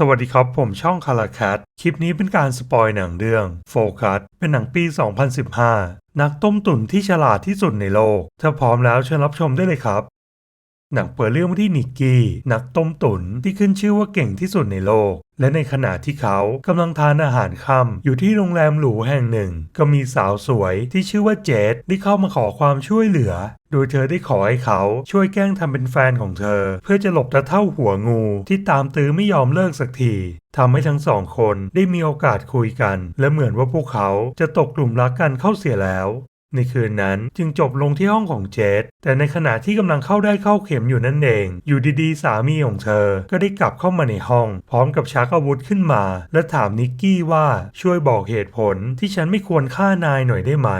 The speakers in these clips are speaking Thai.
สวัสดีครับ ผมช่องคาราแคทคลิปนี้เป็นการสปอยหนังเรื่องโฟกัสเป็นหนังปี 2015 นักต้มตุ๋นที่ฉลาดที่สุดในโลก ถ้าพร้อมแล้วเชิญรับชมได้เลยครับ หนังเปิดเรื่องที่นิกกี้ นักต้มตุ๋นที่ขึ้นชื่อว่าเก่งที่สุดในโลก และในขณะที่เขากำลังทานอาหารค่ำอยู่ที่โรงแรมหรูแห่งหนึ่ง ก็มีสาวสวยที่ชื่อว่าเจดได้เข้ามาขอความช่วยเหลือ โดยเธอได้ขอให้เขาช่วยแกล้งทำเป็นแฟนของเธอ เพื่อจะหลบตะเท่าหัวงูที่ตามตื้อไม่ยอมเลิกสักทีทำให้ทั้งสองคนได้มีโอกาสคุยกัน และเหมือนว่าพวกเขาจะตกกลุ่มรักกันเข้าเสียแล้ว ในคืนนั้นจึงจบลงที่ห้องของเจดแต่ในขณะที่กำลังเข้าได้เข้าเข็มอยู่นั่นเอง อยู่ดีๆ สามีของเธอ ก็ได้กลับเข้ามาในห้อง พร้อมกับชักอาวุธขึ้นมา และถามนิกกี้ว่าช่วยบอกเหตุผลที่ฉันไม่ควรฆ่านายหน่อยได้ไหม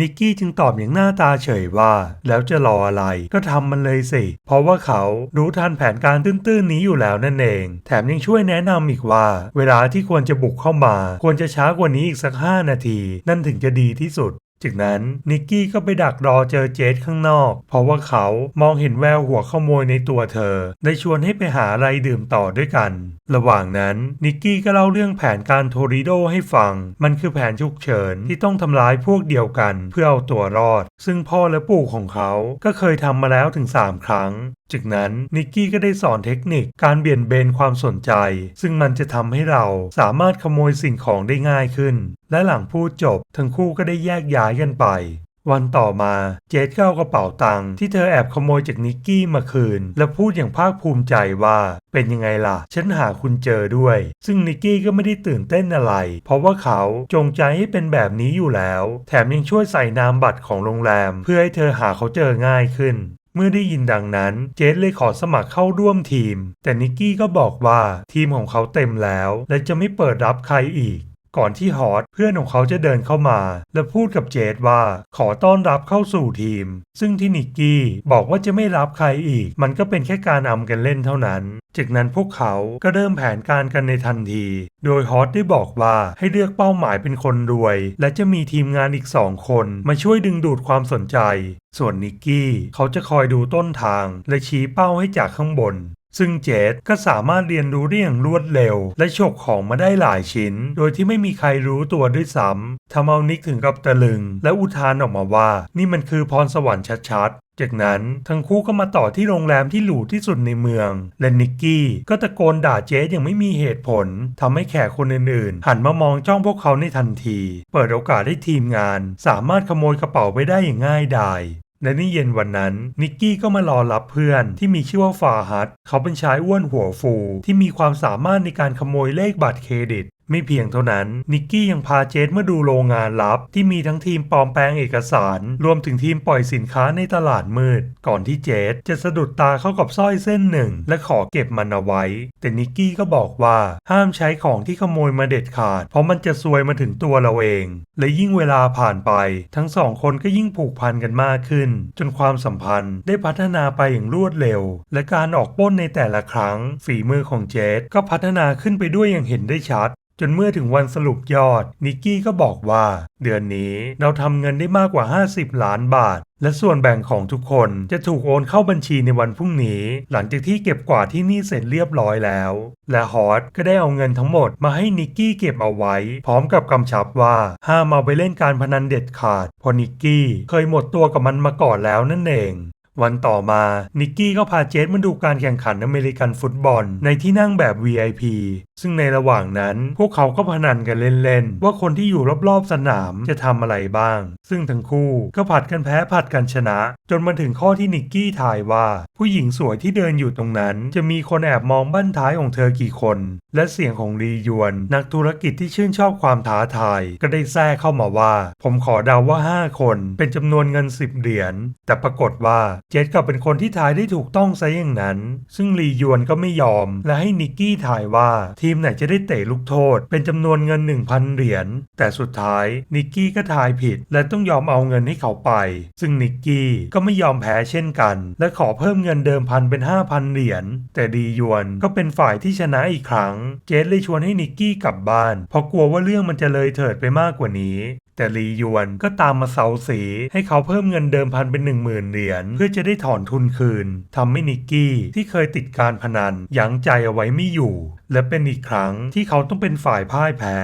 นิกกี้จึงตอบอย่างหน้าตาเฉยว่า แล้วจะรออะไรก็ทำมันเลยสิ เพราะว่าเขารู้ทันแผนการตื้นๆนี้อยู่แล้วนั่นเอง แถมยังช่วยแนะนำอีกว่า เวลาที่ควรจะบุกเข้ามา ควรจะช้ากว่านี้อีกสัก5นาที นั่นถึงจะดีที่สุดจากนั้นนิกกี้ก็ไปดักรอเจอเจสข้างนอก เพราะว่าเขามองเห็นแววหัวขโมยในตัวเธอ ได้ชวนให้ไปหาอะไรดื่มต่อด้วยกัน ระหว่างนั้นนิกกี้ก็เล่าเรื่องแผนการโทริโดให้ฟัง มันคือแผนฉุกเฉินที่ต้องทำร้ายพวกเดียวกันเพื่อเอาตัวรอด ซึ่งพ่อและปู่ของเขาก็เคยทำมาแล้วถึง 3 ครั้งจากนั้นนิกกี้ก็ได้สอนเทคนิคการเบี่ยนเบนความสนใจ ซึ่งมันจะทำให้เราสามารถขโมยสิ่งของได้ง่ายขึ้น และหลังพูดจบ ทั้งคู่ก็ได้แยกย้ายกันไป วันต่อมาเจดก็เอากระเป๋าตังค์ที่เธอแอบขโมยจากนิกกี้มาคืน และพูดอย่างภาคภูมิใจว่า เป็นยังไงล่ะ ฉันหาคุณเจอด้วย ซึ่งนิกกี้ก็ไม่ได้ตื่นเต้นอะไร เพราะว่าเขาจงใจให้เป็นแบบนี้อยู่แล้ว แถมยังช่วยใส่นามบัตรของโรงแรม เพื่อให้เธอหาเขาเจอง่ายขึ้น เมื่อได้ยินดังนั้นเจสเลยขอสมัครเข้าร่วมทีม แต่นิกกี้ก็บอกว่าทีมของเขาเต็มแล้ว และจะไม่เปิดรับใครอีก ก่อนที่ฮอตเพื่อนของเขาจะเดินเข้ามา และพูดกับเจดว่าขอต้อนรับเข้าสู่ทีม ซึ่งที่นิกกี้บอกว่าจะไม่รับใครอีก มันก็เป็นแค่การอำกันเล่นเท่านั้น จากนั้นพวกเขาก็เริ่มแผนการกันในทันที โดยฮอตได้บอกว่าให้เลือกเป้าหมายเป็นคนรวย และจะมีทีมงานอีกสองคนมาช่วยดึงดูดความสนใจ ส่วนนิกกี้เขาจะคอยดูต้นทาง และชี้เป้าให้จากข้างบน ซึ่งเจดก็สามารถเรียนรู้ได้อย่างรวดเร็ว และฉกของมาได้หลายชิ้น โดยที่ไม่มีใครรู้ตัวด้วยซ้ำทำเอานิกถึงกับตะลึง และอุทานออกมาว่า นี่มันคือพรสวรรค์ชัดๆ จากนั้นทั้งคู่ก็มาต่อที่โรงแรมที่หรูที่สุดในเมือง และนิกกี้ก็ตะโกนด่าเจสอย่างไม่มีเหตุผลทำให้แขกคนอื่นๆ หันมามองจ้องพวกเขาในทันที เปิดโอกาสให้ทีมงาน สามารถขโมยกระเป๋าไปได้อย่างง่ายดาย และในเย็นวันนั้น นิกกี้ก็มารอรับเพื่อนที่มีชื่อว่าฟาฮัตเขาเป็นชายอ้วนหัวฟู ที่มีความสามารถในการขโมยเลขบัตรเครดิต ไม่เพียงเท่านั้น นิกกี้ยังพาเจสมาดูโรงงานลับ ที่มีทั้งทีมปลอมแปลงเอกสาร รวมถึงทีมปล่อยสินค้าในตลาดมืด ก่อนที่เจสจะสะดุดตาเข้ากับสร้อยเส้นหนึ่ง และขอเก็บมันเอาไว้ แต่นิกกี้ก็บอกว่าห้ามใช้ของที่ขโมยมาเด็ดขาด เพราะมันจะซวยมาถึงตัวเราเอง และยิ่งเวลาผ่านไป ทั้งสองคนก็ยิ่งผูกพันกันมากขึ้น จนความสัมพันธ์ได้พัฒนาไปอย่างรวดเร็ว และการออกป้นในแต่ละครั้ง ฝีมือของเจสก็พัฒนาขึ้นไปด้วยอย่างเห็นได้ชัดจนเมื่อถึงวันสรุปยอด นิกกี้ก็บอกว่า เดือนนี้เราทำเงินได้มากกว่า 50 ล้านบาท และส่วนแบ่งของทุกคนจะถูกโอนเข้าบัญชีในวันพรุ่งนี้ หลังจากที่เก็บกวาดที่นี่เสร็จเรียบร้อยแล้ว และฮอตก็ได้เอาเงินทั้งหมดมาให้นิกกี้เก็บเอาไว้ พร้อมกับกำชับว่าห้ามเอาไปเล่นการพนันเด็ดขาดเพราะนิกกี้เคยหมดตัวกับมันมาก่อนแล้วนั่นเองวันต่อมา นิกกี้ก็พาเจสมาดูการแข่งขันอเมริกันฟุตบอลในที่นั่งแบบ VIP ซึ่งในระหว่างนั้นพวกเขาก็พนันกันเล่นๆ ว่าคนที่อยู่รอบๆสนามจะทำอะไรบ้าง ซึ่งทั้งคู่ก็ผัดกันแพ้ผัดกันชนะ จนมาถึงข้อที่นิกกี้ทายว่า ผู้หญิงสวยที่เดินอยู่ตรงนั้น จะมีคนแอบมองบั้นท้ายของเธอกี่คน และเสียงของรียวน นักธุรกิจที่ชื่นชอบความท้าทาย ก็ได้แทรกเข้ามาว่า ผมขอเดาว่า 5 คนเป็นจำนวนเงิน 10 เหรียญแต่ปรากฏว่าเจสกลับเป็นคนที่ทายได้ถูกต้องซะอย่างนั้น ซึ่งรียวนก็ไม่ยอม และให้นิกกี้ทายว่าทีมไหนจะได้เตะลูกโทษ เป็นจำนวนเงิน 1,000 เหรียญ แต่สุดท้ายนิกกี้ก็ทายผิด และต้องยอมเอาเงินให้เขาไป ซึ่งนิกกี้ก็ไม่ยอมแพ้เช่นกัน และขอเพิ่มเงินเดิมพันเป็น 5,000 เหรียญ แต่ดียวนก็เป็นฝ่ายที่ชนะอีกครั้ง เจสเลยชวนให้นิกกี้กลับบ้าน เพราะกลัวว่าเรื่องมันจะเลยเถิดไปมากกว่านี้แต่ลียวนก็ตามมาเซาสีให้เขาเพิ่มเงินเดิมพันเป็นหนึ่งหมื่นเหรียญเพื่อจะได้ถอนทุนคืนทำให้นิกกี้ที่เคยติดการพนันยั้งใจเอาไว้ไม่อยู่ และเป็นอีกครั้งที่เขาต้องเป็นฝ่ายพ่ายแพ้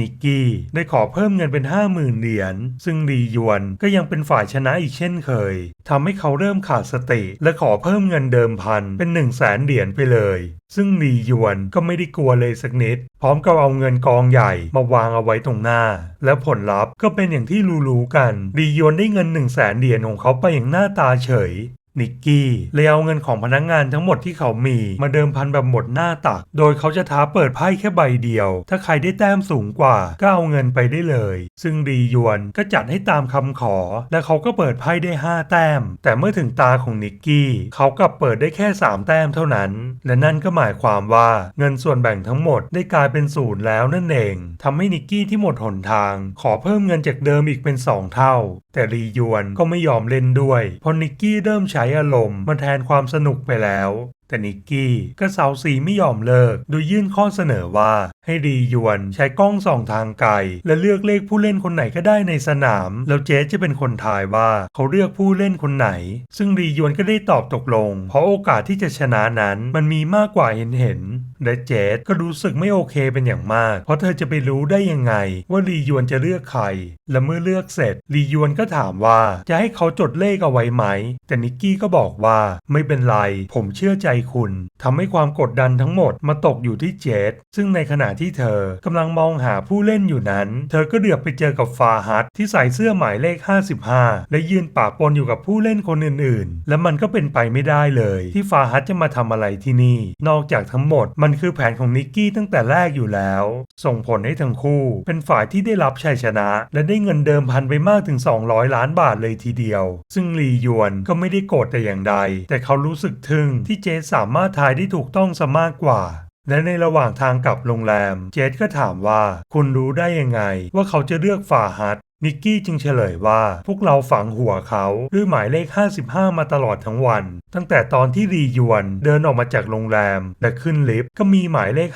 นิกกี้ได้ขอเพิ่มเงินเป็น 50,000 เหรียญ ซึ่งลียวนก็ยังเป็นฝ่ายชนะอีกเช่นเคยทำให้เขาเริ่มขาดสติ และขอเพิ่มเงินเดิมพันเป็น 1 0 0 0 0แสนเหรียญไปเลย ซึ่งลียวนก็ไม่ได้กลัวเลยสักนิด พร้อมกับเอาเงินกองใหญ่มาวางเอาไว้ตรงหน้า และผลลัพธ์ก็เป็นอย่างที่รู้ๆกันลียวนได้เงิน 1 0 0 0 0แสนเหรียญของเขาไปอย่างหน้าตาเฉย นิกกี้เลยเอาเงินของพนักงงานทั้งหมดที่เขามีมาเดิมพันแบบหมดหน้าตัก โดยเขาจะท้าเปิดไพ่แค่ใบเดียว ถ้าใครได้แต้มสูงกว่าก็เอาเงินไปได้เลย ซึ่งรียวนก็จัดให้ตามคำขอ และเขาก็เปิดไพ่ได้ 5 แต้ม แต่เมื่อถึงตาของนิกกี้เขากลับเปิดได้แค่ 3 แต้มเท่านั้น และนั่นก็หมายความว่าเงินส่วนแบ่งทั้งหมดได้กลายเป็นศูนย์แล้วนั่นเองทำให้นิกกี้ที่หมดหนทาง ขอเพิ่มเงินจากเดิมอีกเป็น 2 เท่า แต่รียวนก็ไม่ยอมเล่นด้วยเพราะนิกกี้เริ่มใช้อารมณ์มาแทนความสนุกไปแล้ว แต่นิกกี้ก็เสาสีไม่ยอมเลิก โดยยื่นข้อเสนอว่า ให้รียวนใช้กล้องส่องทางไกล และเลือกเลขผู้เล่นคนไหนก็ได้ในสนาม แล้วเจสจะเป็นคนทายว่าเขาเลือกผู้เล่นคนไหน ซึ่งรียวนก็ได้ตอบตกลง เพราะโอกาสที่จะชนะนั้นมันมีมากกว่าเห็นเห็นและเจสก็รู้สึกไม่โอเคเป็นอย่างมาก เพราะเธอจะไปรู้ได้ยังไง ว่ารียวนจะเลือกใคร และเมื่อเลือกเสร็จรียวนก็ถามว่าจะให้เขาจดเลขเอาไว้ไหม แต่นิกกี้ก็บอกว่าไม่เป็นไร ผมเชื่อใจคุณทำให้ความกดดันทั้งหมดมาตกอยู่ที่เจสซึ่งในขณะที่เธอกำลังมองหาผู้เล่นอยู่นั้น เธอก็เดือบไปเจอกับฟาฮัตที่ใส่เสื้อหมายเลข 55 และยืนปะปนอยู่กับผู้เล่นคนอื่น ๆ และมันก็เป็นไปไม่ได้เลย ที่ฟาฮัตจะมาทำอะไรที่นี่ นอกจากทั้งหมดมันันคือแผนของนิกกี้ตั้งแต่แรกอยู่แล้ว ส่งผลให้ทั้งคู่ เป็นฝ่ายที่ได้รับชัยชนะ และได้เงินเดิมพันไปมากถึง 200 ล้านบาทเลยทีเดียว ซึ่งลียวนก็ไม่ได้โกรธแต่อย่างใด แต่เขารู้สึกทึ่งที่เจสสามารถทายได้ถูกต้องซะมากกว่าและในระหว่างทางกลับโรงแรม เจสก็ถามว่า คุณรู้ได้ยังไง ว่าเขาจะเลือกฟาฮัต นิกกี้จึงเฉลยว่าพวกเราฝังหัวเขาด้วยหมายเลข 55 มาตลอดทั้งวัน ตั้งแต่ตอนที่รียวนเดินออกมาจากโรงแรม และขึ้นลิฟต์ก็มีหมายเลข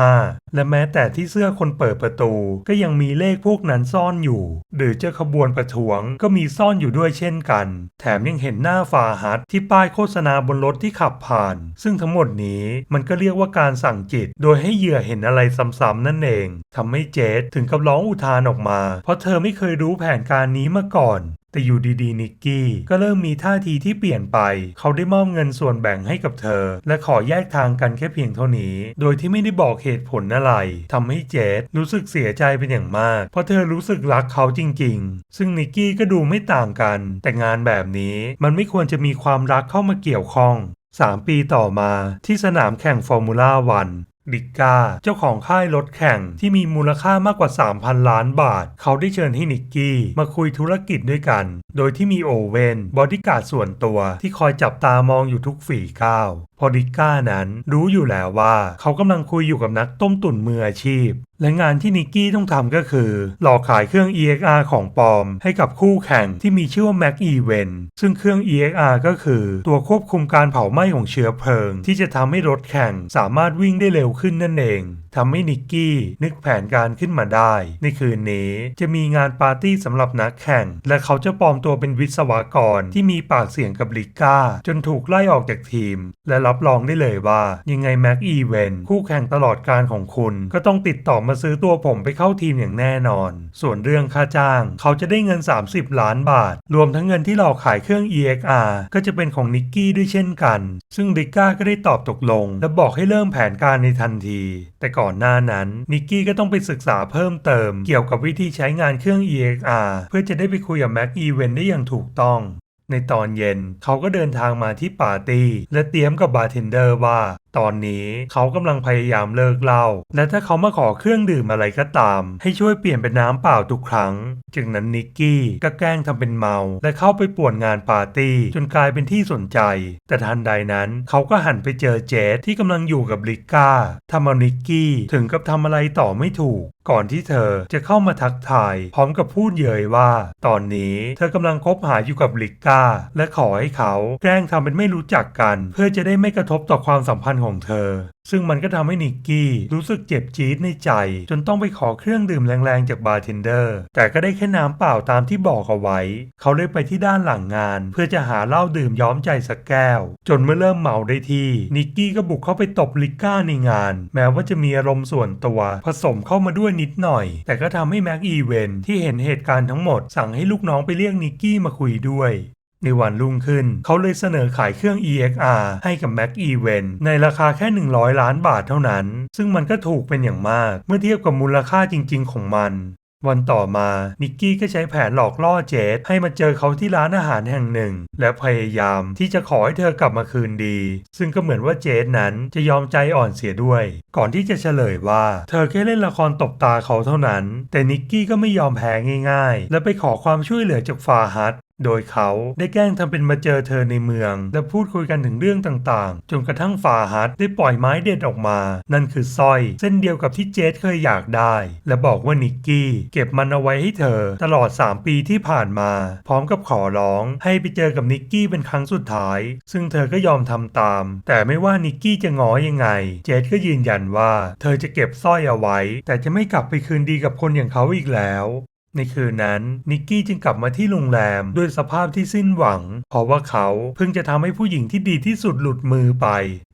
55 และแม้แต่ที่เสื้อคนเปิดประตู ก็ยังมีเลขพวกนั้นซ่อนอยู่ หรือเจ้าขบวนประท้วงก็มีซ่อนอยู่ด้วยเช่นกัน แถมยังเห็นหน้าฟาฮัตที่ป้ายโฆษณาบนรถที่ขับผ่าน ซึ่งทั้งหมดนี้มันก็เรียกว่าการสั่งจิต โดยให้เหยื่อเห็นอะไรซ้ำๆนั่นเองทำให้เจสถึงกับร้องอุทานออกมา เพราะเธอไม่เคยรู้แผนการนี้มาก่อน แต่อยู่ดีๆนิกกี้ก็เริ่มมีท่าทีที่เปลี่ยนไป เขาได้มอบเงินส่วนแบ่งให้กับเธอ และขอแยกทางกันแค่เพียงเท่านี้ โดยที่ไม่ได้บอกเหตุผลอะไรทำให้เจสรู้สึกเสียใจเป็นอย่างมาก เพราะเธอรู้สึกรักเขาจริง ๆ ซึ่งนิกกี้ก็ดูไม่ต่างกัน แต่งานแบบนี้มันไม่ควรจะมีความรักเข้ามาเกี่ยวข้อง3ปีต่อมาที่สนามแข่งฟอร์มูล่าวัน ดิก้าเจ้าของค่ายรถแข่งที่มีมูลค่ามากกว่า 3,000 ล้านบาท เขาได้เชิญให้นิกกี้มาคุยธุรกิจด้วยกัน โดยที่มีโอเวนบอดี้การ์ดส่วนตัวที่คอยจับตามองอยู่ทุกฝีก้าว พอดิก้านั้นรู้อยู่แล้วว่าเขากำลังคุยอยู่กับนักต้มตุ๋นมืออาชีพ และงานที่นิกกี้ต้องทำก็คือ หลอกขายเครื่อง EXR ของปลอม ให้กับคู่แข่งที่มีชื่อว่า Mac Event ซึ่งเครื่อง EXR ก็คือตัวควบคุมการเผาไหม้ของเชื้อเพลิง ที่จะทำให้รถแข่งสามารถวิ่งได้เร็วขึ้นนั่นเองทำให้นิกกี้นึกแผนการขึ้นมาได้ ในคืนนี้จะมีงานปาร์ตี้สำหรับนักแข่ง และเขาจะปลอมตัวเป็นวิศวกรที่มีปากเสียงกับลิก้าจนถูกไล่ออกจากทีม และรับรองได้เลยว่า ยังไงแม็กอีเวนคู่แข่งตลอดการของคุณ ก็ต้องติดต่อมาซื้อตัวผมไปเข้าทีมอย่างแน่นอน ส่วนเรื่องค่าจ้าง เขาจะได้เงิน 30 ล้านบาท รวมทั้งเงินที่หลอกขายเครื่อง EXR ก็จะเป็นของนิกกี้ด้วยเช่นกัน ซึ่งลิก้าก็ได้ตอบตกลง และบอกให้เริ่มแผนการในทันที แต่ก่อนหน้านั้นนิกกี้ก็ต้องไปศึกษาเพิ่มเติม เกี่ยวกับวิธีใช้งานเครื่อง EXR เพื่อจะได้ไปคุยกับ Mac Event ได้อย่างถูกต้อง ในตอนเย็นเขาก็เดินทางมาที่ปาร์ตี้และเตรียมกับบาร์เทนเดอร์ว่า ตอนนี้เขากำลังพยายามเลิกเหล้าและถ้าเขามาขอเครื่องดื่มอะไรก็ตาม ให้ช่วยเปลี่ยนเป็นน้ำเปล่าทุกครั้งจากนั้นนิกกี้ก็แกล้งทำเป็นเมา และเข้าไปป่วนงานปาร์ตี้จนกลายเป็นที่สนใจ แต่ทันใดนั้นเขาก็หันไปเจอเจสที่กำลังอยู่กับลิก้าทำเอานิกกี้ถึงกับทำอะไรต่อไม่ถูก ก่อนที่เธอจะเข้ามาทักทาย พร้อมกับพูดเยยว่า ตอนนี้เธอกำลังคบหาอยู่กับลิก้าและขอให้เขาแกล้งทำเป็นไม่รู้จักกัน เพื่อจะได้ไม่กระทบต่อความสัมพันธ์ของเธอ ซึ่งมันก็ทำให้นิกกี้รู้สึกเจ็บจี๊ดในใจ จนต้องไปขอเครื่องดื่มแรงๆจากบาร์เทนเดอร์ แต่ก็ได้แค่น้ำเปล่าตามที่บอกเอาไว้ เขาเลยไปที่ด้านหลังงาน เพื่อจะหาเหล้าดื่มย้อมใจสักแก้ว จนเมื่อเริ่มเมาได้ที่ นิกกี้ก็บุกเข้าไปตบลิก้าในงาน แม้ว่าจะมีอารมณ์ส่วนตัว ผสมเข้ามาด้วยนิดหน่อย แต่ก็ทำให้แม็กอีเวนที่เห็นเหตุการณ์ทั้งหมดสั่งให้ลูกน้องไปเรียกนิกกี้มาคุยด้วย ในวันรุ่งขึ้น เขาเลยเสนอขายเครื่อง EXR ให้กับ Mac Event ในราคาแค่ 100 ล้านบาทเท่านั้น ซึ่งมันก็ถูกเป็นอย่างมาก เมื่อเทียบกับมูลค่าจริง ๆ ของมันวันต่อมานิกกี้ก็ใช้แผนหลอกล่อเจสให้มาเจอเขาที่ร้านอาหารแห่งหนึ่ง และพยายามที่จะขอให้เธอกลับมาคืนดี ซึ่งก็เหมือนว่าเจสนั้นจะยอมใจอ่อนเสียด้วย ก่อนที่จะเฉลยว่าเธอแค่เล่นละครตบตาเขาเท่านั้น แต่นิกกี้ก็ไม่ยอมแพ้ง่าย ๆ และไปขอความช่วยเหลือจากฟาฮัต โดยเขาได้แกล้งทำเป็นมาเจอเธอในเมือง และพูดคุยกันถึงเรื่องต่างๆ จนกระทั่งฟาฮัตได้ปล่อยไม้เด็ดออกมา นั่นคือสร้อย เส้นเดียวกับที่เจสเคยอยากได้ และบอกว่านิกกี้เก็บมันเอาไว้ให้เธอ ตลอด 3 ปีที่ผ่านมา พร้อมกับขอร้องให้ไปเจอกับนิกกี้เป็นครั้งสุดท้าย ซึ่งเธอก็ยอมทำตาม แต่ไม่ว่านิกกี้จะง้อยังไง เจสก็ยืนยันว่า เธอจะเก็บสร้อยเอาไว้ แต่จะไม่กลับไปคืนดีกับคนอย่างเขาอีกแล้ว ในคืนนั้นนิกกี้จึงกลับมาที่โรงแรมด้วยสภาพที่สิ้นหวัง เพราะว่าเขาเพิ่งจะทำให้ผู้หญิงที่ดีที่สุดหลุดมือไป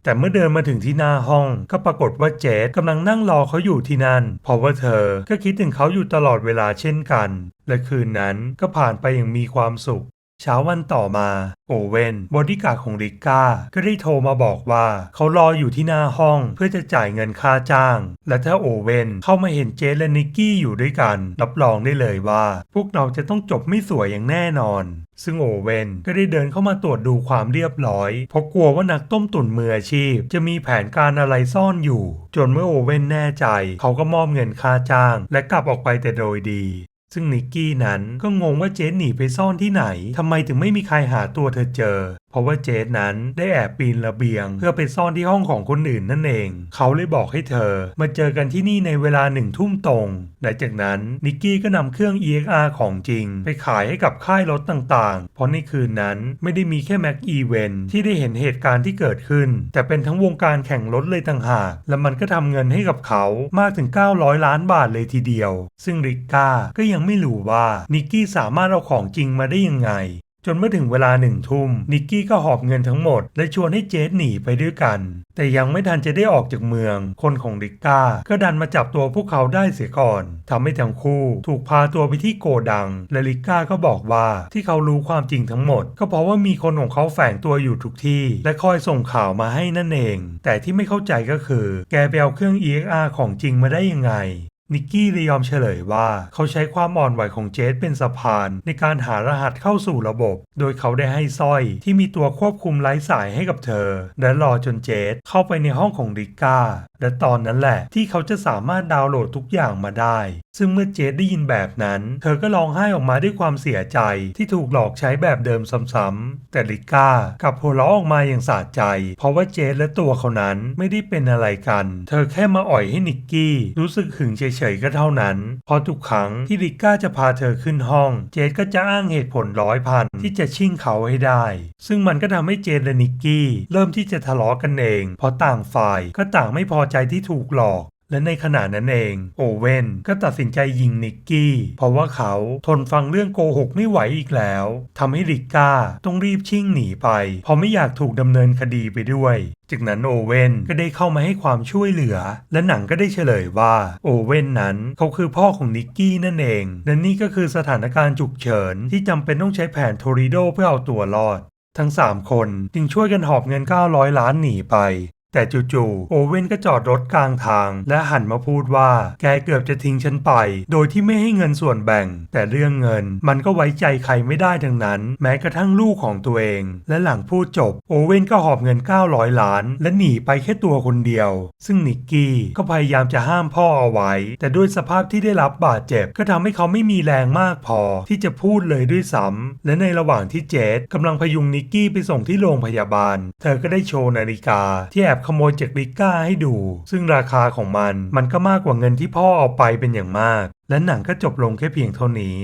แต่เมื่อเดินมาถึงที่หน้าห้อง ก็ปรากฏว่าเจสกำลังนั่งรอเขาอยู่ที่นั่น เพราะว่าเธอก็คิดถึงเขาอยู่ตลอดเวลาเช่นกัน และคืนนั้นก็ผ่านไปอย่างมีความสุข เช้าวันต่อมา โอเวนบอดี้การ์ดของริก้า ก็ได้โทรมาบอกว่า เขารออยู่ที่หน้าห้องเพื่อจะจ่ายเงินค่าจ้าง และถ้าโอเวนเข้ามาเห็นเจสและนิกกี้อยู่ด้วยกัน รับรองได้เลยว่า พวกเราจะต้องจบไม่สวยอย่างแน่นอน ซึ่งโอเวนก็ได้เดินเข้ามาตรวจดูความเรียบร้อย เพราะกลัวว่านักต้มตุ๋นมืออาชีพ จะมีแผนการอะไรซ่อนอยู่ จนเมื่อโอเวนแน่ใจ เขาก็มอบเงินค่าจ้าง และกลับออกไปแต่โดยดี ซึ่งนิกกี้นั้นก็งงว่าเจนหนีไปซ่อนที่ไหนทำไมถึงไม่มีใครหาตัวเธอเจอเพราะว่าเจสนั้นได้แอบปีนระเบียง เพื่อไปซ่อนที่ห้องของคนอื่นนั่นเอง เขาเลยบอกให้เธอ มาเจอกันที่นี่ในเวลาหนึ่งทุ่มตรง และจากนั้นนิกกี้ก็นำเครื่อง EXR ของจริง ไปขายให้กับค่ายรถต่างๆ เพราะในคืนนั้นไม่ได้มีแค่แม็กอีเวนที่ได้เห็นเหตุการณ์ที่เกิดขึ้น แต่เป็นทั้งวงการแข่งรถเลยต่างหาก และมันก็ทำเงินให้กับเขามากถึง 900 ล้านบาทเลยทีเดียว ซึ่งริกก้าก็ยังไม่รู้ว่านิกกี้สามารถเอาของจริงมาได้ยังไง จนเมื่อถึงเวลาหนึ่งทุ่มนิกกี้ก็หอบเงินทั้งหมด และชวนให้เจสหนีไปด้วยกัน แต่ยังไม่ทันจะได้ออกจากเมือง คนของริกก้า ก็ดันมาจับตัวพวกเขาได้เสียก่อนทำให้ทั้งคู่ ถูกพาตัวไปที่โกดัง และริกก้าก็บอกว่าที่เขารู้ความจริงทั้งหมด ก็เพราะว่ามีคนของเขาแฝงตัวอยู่ทุกที่ และคอยส่งข่าวมาให้นั่นเอง แต่ที่ไม่เข้าใจก็คือ แกไปเอาเครื่อง EXR ของจริงมาได้ยังไง นิกกี้เลยยอมเฉลยว่า เขาใช้ความอ่อนไหวของเจสเป็นสะพาน ในการหารหัสเข้าสู่ระบบ โดยเขาได้ให้สร้อยที่มีตัวควบคุมไร้สายให้กับเธอ และรอจนเจสเข้าไปในห้องของริก้า และตอนนั้นแหละที่เขาจะสามารถดาวน์โหลดทุกอย่างมาได้ซึ่งเมื่อเจสได้ยินแบบนั้น เธอก็ร้องไห้ออกมาด้วยความเสียใจที่ถูกหลอกใช้แบบเดิมซ้ำๆแต่ริก้ากลับหัวเราะออกมาอย่างสะใจ เพราะว่าเจสและตัวเขานั้นไม่ได้เป็นอะไรกัน เธอแค่มาอ่อยให้นิกกี้ รู้สึกหึงเฉยๆก็เท่านั้นพราะทุกครั้งที่ริก้าจะพาเธอขึ้นห้อง เจสก็จะอ้างเหตุผลร้อยพันที่จะชิ่งเขาให้ได้ ซึ่งมันก็ทำให้เจสและนิกกี้ เริ่มที่จะทะเลาะกันเอง เพราะต่างฝ่ายก็ต่างไม่พอใจที่ถูกหลอก และในขณะนั้นเอง โอเว่นก็ตัดสินใจยิงนิกกี้ เพราะว่าเขาทนฟังเรื่องโกหกไม่ไหวอีกแล้วทำให้ริกก้าต้องรีบชิ่งหนีไป เพราะไม่อยากถูกดำเนินคดีไปด้วย จากนั้นโอเว่นก็ได้เข้ามาให้ความช่วยเหลือ และหนังก็ได้เฉลยว่าโอเว่นนั้นเขาคือพ่อของนิกกี้นั่นเอง และนี่ก็คือสถานการณ์ฉุกเฉินที่จำเป็นต้องใช้แผนโทริโดเพื่อเอาตัวรอด ทั้ง 3 คนจึงช่วยกันหอบเงิน 900 ล้านหนีไป แต่จู่ๆโอเว่นก็จอดรถกลางทาง และหันมาพูดว่า แกเกือบจะทิ้งฉันไป โดยที่ไม่ให้เงินส่วนแบ่ง แต่เรื่องเงินมันก็ไว้ใจใครไม่ได้ทั้งนั้น แม้กระทั่งลูกของตัวเอง และหลังพูดจบ โอเว่นก็หอบเงิน 900 ล้าน และหนีไปแค่ตัวคนเดียว ซึ่งนิกกี้ก็พยายามจะห้ามพ่อเอาไว้ แต่ด้วยสภาพที่ได้รับบาดเจ็บ ก็ทำให้เขาไม่มีแรงมากพอ ที่จะพูดเลยด้วยซ้ำและในระหว่างที่เจสกำลังพยุงนิกกี้ไปส่งที่โรงพยาบาล เธอก็ได้โชว์นาฬิกาที่แอบขโมยจากริก้าให้ดู ซึ่งราคาของมันมันก็มากกว่าเงินที่พ่อเอาไปเป็นอย่างมาก และหนังก็จบลงแค่เพียงเท่านี้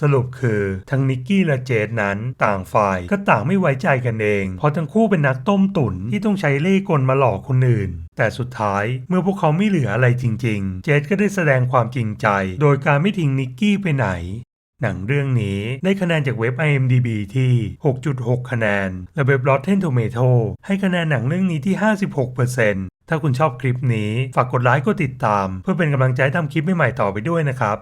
สรุปคือทั้งนิกกี้และเจดนั้นต่างฝ่ายก็ต่างไม่ไว้ใจกันเอง เพราะทั้งคู่เป็นนักต้มตุ๋นที่ต้องใช้เล่ห์กลมาหลอกคนอื่น แต่สุดท้ายเมื่อพวกเขาไม่เหลืออะไรจริง ๆ เจดก็ได้แสดงความจริงใจ โดยการไม่ทิ้งนิกกี้ไปไหน หนังเรื่องนี้ได้คะแนนจากเว็บ IMDb ที่ 6.6 คะแนน และเว็บ Rotten Tomato ให้คะแนนหนังเรื่องนี้ที่ 56%ถ้าคุณชอบคลิปนี้ ฝากกดไลค์กดติดตาม เพื่อเป็นกำลังใจทำคลิปใหม่ๆต่อไปด้วยนะครับ